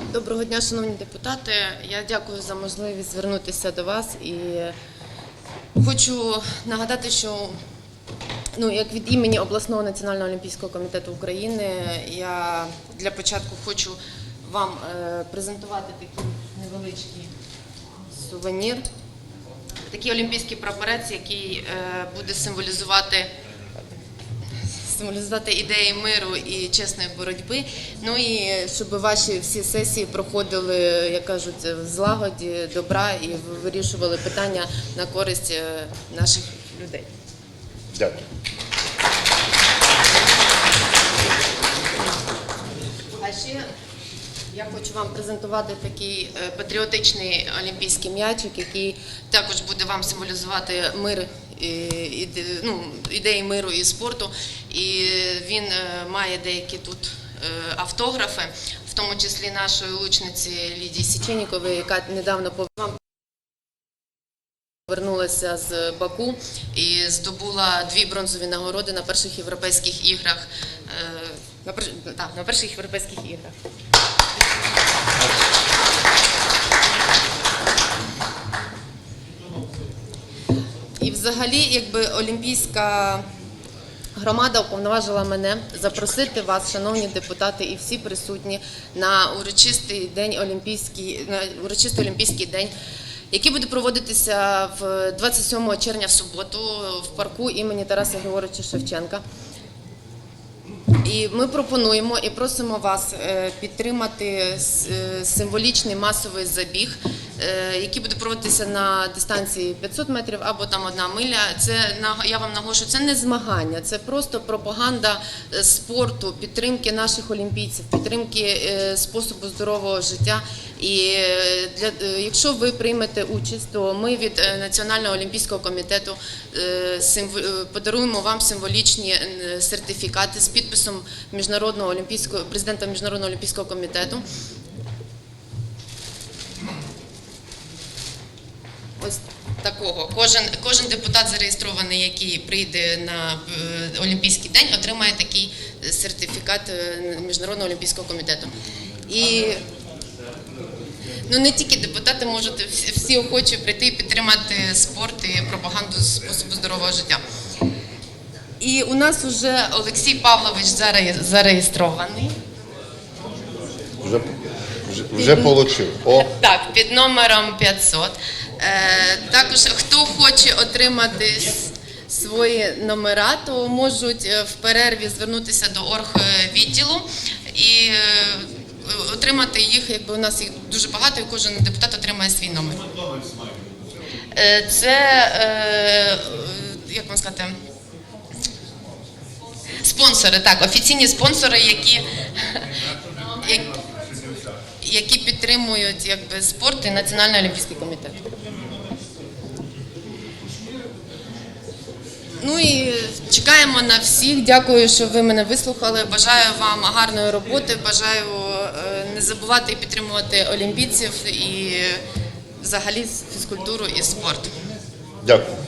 Доброго дня, шановні депутати. Я дякую за можливість звернутися до вас і хочу нагадати, що ну, як від імені обласного національного олімпійського комітету України я для початку хочу вам е, презентувати такий невеличкий сувенір. Такий олімпійський прапорець, який е, буде символізувати символізувати ідеї миру і чесної боротьби. Ну і щоб ваші всі сесії проходили, як кажуть, в злагоді, добра і вирішували питання на користь е, наших людей. Дякую. А ще я хочу вам презентувати такий е, патріотичний олімпійський м'ячик, який також буде вам символізувати мир, і, іде- ну, ідеї миру і спорту. І він е, має деякі тут е, автографи, в тому числі нашої лучниці Лідії Січенікової, яка недавно Повернулася з Баку і здобула дві бронзові нагороди на перших європейських іграх. е, На, перш... так, на перших європейських іграх. І взагалі, якби олімпійська громада уповноважила мене запросити вас, шановні депутати, і всі присутні на урочистий день олімпійський, на урочистий олімпійський день, який буде проводитися в 27 червня в суботу в парку імені Тараса Григоровича Шевченка. І ми пропонуємо і просимо вас е, підтримати е, символічний масовий забіг, е, який буде проводитися на дистанції 500 метрів або там одна миля. Це я вам наголошую, це не змагання, це просто пропаганда е, спорту, підтримки наших олімпійців, підтримки е, способу здорового життя. І для якщо ви приймете участь, то ми від Національного олімпійського комітету подаруємо вам символічні сертифікати з підписом міжнародного олімпійського президента міжнародного олімпійського комітету. Ось такого. Кожен, кожен депутат зареєстрований, який прийде на е, Олімпійський день, отримає такий сертифікат е, Міжнародного олімпійського комітету. І ну не тільки депутати можуть всі, охочі прийти і підтримати спорт і пропаганду способу здорового життя. І у нас вже Олексій Павлович заре- зареєстрований. Вже, вже, Так, під номером 500. Е, також хто хоче отримати свої номера, то можуть е, в перерві звернутися до оргвідділу і е, отримати їх, якби у нас їх дуже багато, і кожен депутат отримає свій номер. Е, це, як вам сказати, спонсори, так, офіційні спонсори, які, як- які підтримують якби, спорт і Національний олімпійський комітет. Ну і чекаємо на всіх. Дякую, що ви мене вислухали. Бажаю вам гарної роботи. Бажаю е, не забувати і підтримувати олімпійців і взагалі фізкультуру і спорт. дякую.